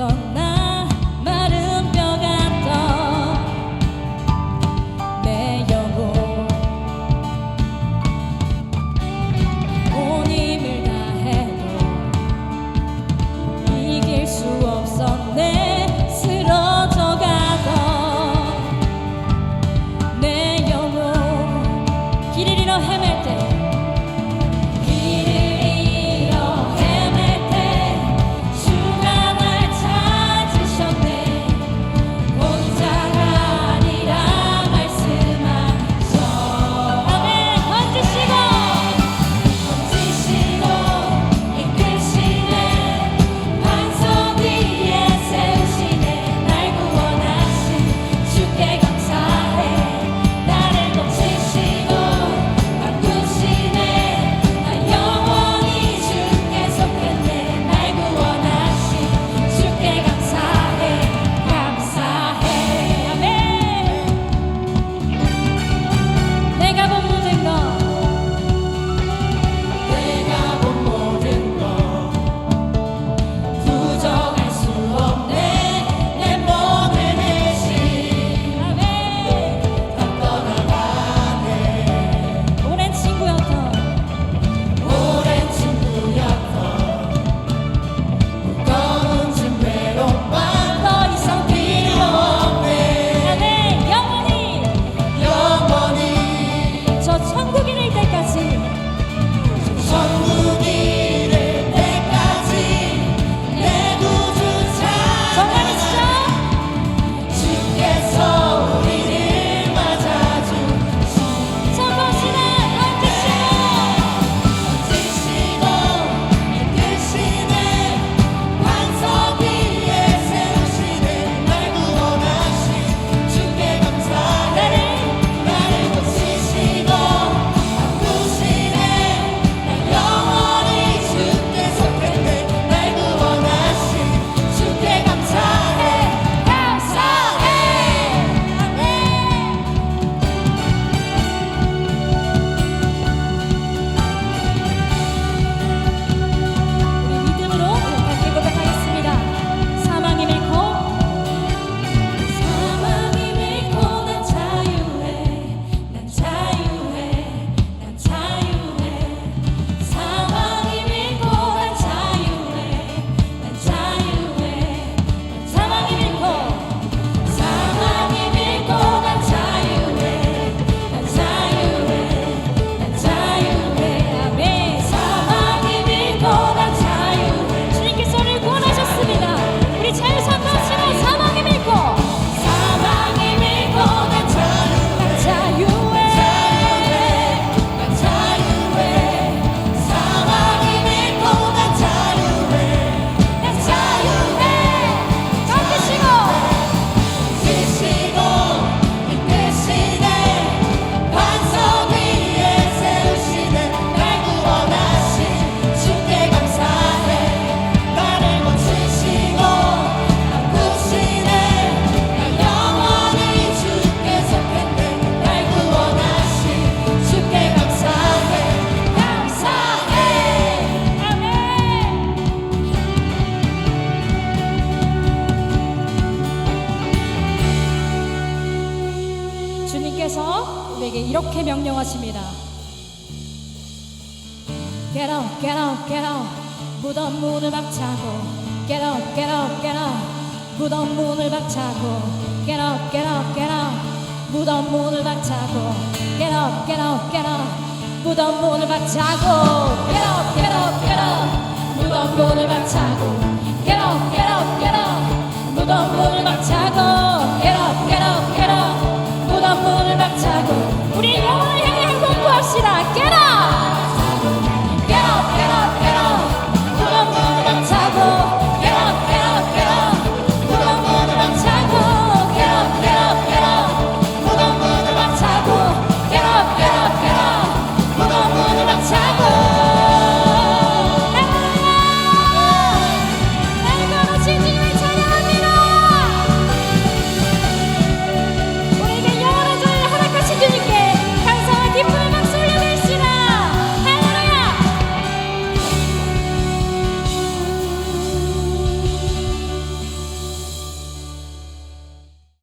ดองนา 이렇게 명령하십니다. Get up, get up, get up. 무덤 문을 박차고. Get up, get up, get up. 무덤 문을 박차고. Get up, get up, get up. 무덤 문을 박차고. Get up, get up, get up. 무덤 문을 박차고. Get up, get up, get up. 무덤 문을 박차고. Get up, get up, get up. 무덤